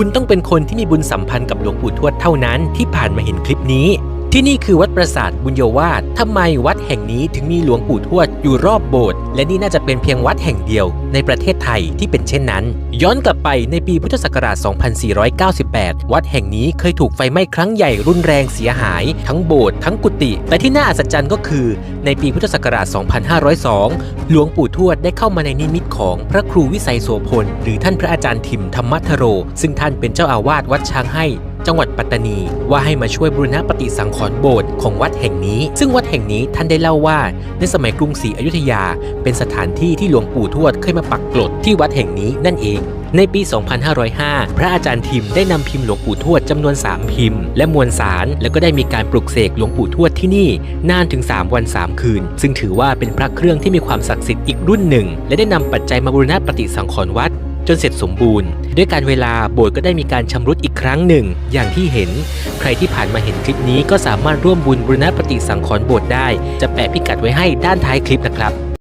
คุณต้องเป็นคนที่มีบุญสัมพันธ์กับหลวงปู่ทวดเท่านั้นที่ผ่านมาเห็นคลิปนี้ ที่นี่คือวัดปราสาทบุญโยวาสทำไมวัดแห่งนี้ถึงมีหลวงปู่ทวดอยู่รอบโบสถ์ และนี่น่าจะเป็นเพียงวัดแห่งเดียวในประเทศไทยที่เป็นเช่นนั้น ย้อนกลับไปในปีพุทธศักราช 2498 วัดแห่งนี้เคยถูกไฟไหม้ครั้งใหญ่รุนแรงเสียหาย ทั้งโบสถ์ทั้งกุฏิแต่ที่น่าอัศจรรย์ก็คือ ในปีพุทธศักราช 2502 หลวงปู่ทวดได้เข้ามาในนิมิตของพระครูวิสัยโสพลหรือท่านพระอาจารย์ถิมธรรมัทโร ซึ่งท่านเป็นเจ้าอาวาสวัดช้างให้ จังหวัดปัตตานี ว่าให้มาช่วยบูรณะปฏิสังขรณ์โบสถ์ของวัดแห่งนี้ ซึ่งวัดแห่งนี้ท่านได้เล่าว่าในสมัยกรุงศรีอยุธยา เป็นสถานที่ที่หลวงปู่ทวดเคยมาปักกลดที่วัดแห่งนี้นั่นเองในปี 2505 พระอาจารย์ทิมได้นำพิมพ์หลวงปู่ทวดจำนวน 3 พิมพ์ และมวลสาร แล้วก็ได้มีการปลุกเสกหลวงปู่ทวดที่นี่ นานถึง 3 วัน 3 คืน ซึ่งถือว่าเป็นพระเครื่องที่มีความศักดิ์สิทธิ์อีกรุ่นหนึ่ง และได้นำปัจจัยมาบูรณะปฏิสังขรณ์วัด จนเสร็จสมบูรณ์ ด้วยการเวลาโบสถ์ก็ได้มีการชำรุดอีกครั้งหนึ่ง อย่างที่เห็น ใครที่ผ่านมาเห็นคลิปนี้ก็สามารถร่วมบุญบูรณะปฏิสังขรณ์โบสถ์ได้ จะแปะพิกัดไว้ให้ด้านท้ายคลิปนะครับ